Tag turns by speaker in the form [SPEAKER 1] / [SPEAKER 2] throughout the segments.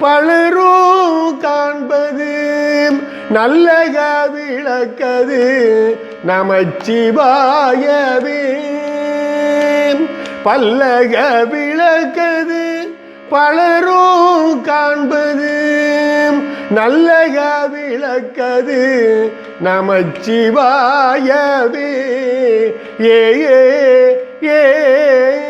[SPEAKER 1] பலரும் காண்பது நல்லக விளக்கது நமச்சிவாயவே. பல்லக விளக்கது பலரும் காண்பது நல்லக விளக்கது நமச்சிவாயவே. ஏ ஏ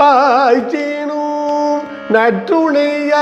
[SPEAKER 1] பாய்ச்சினோ நற்றுணையா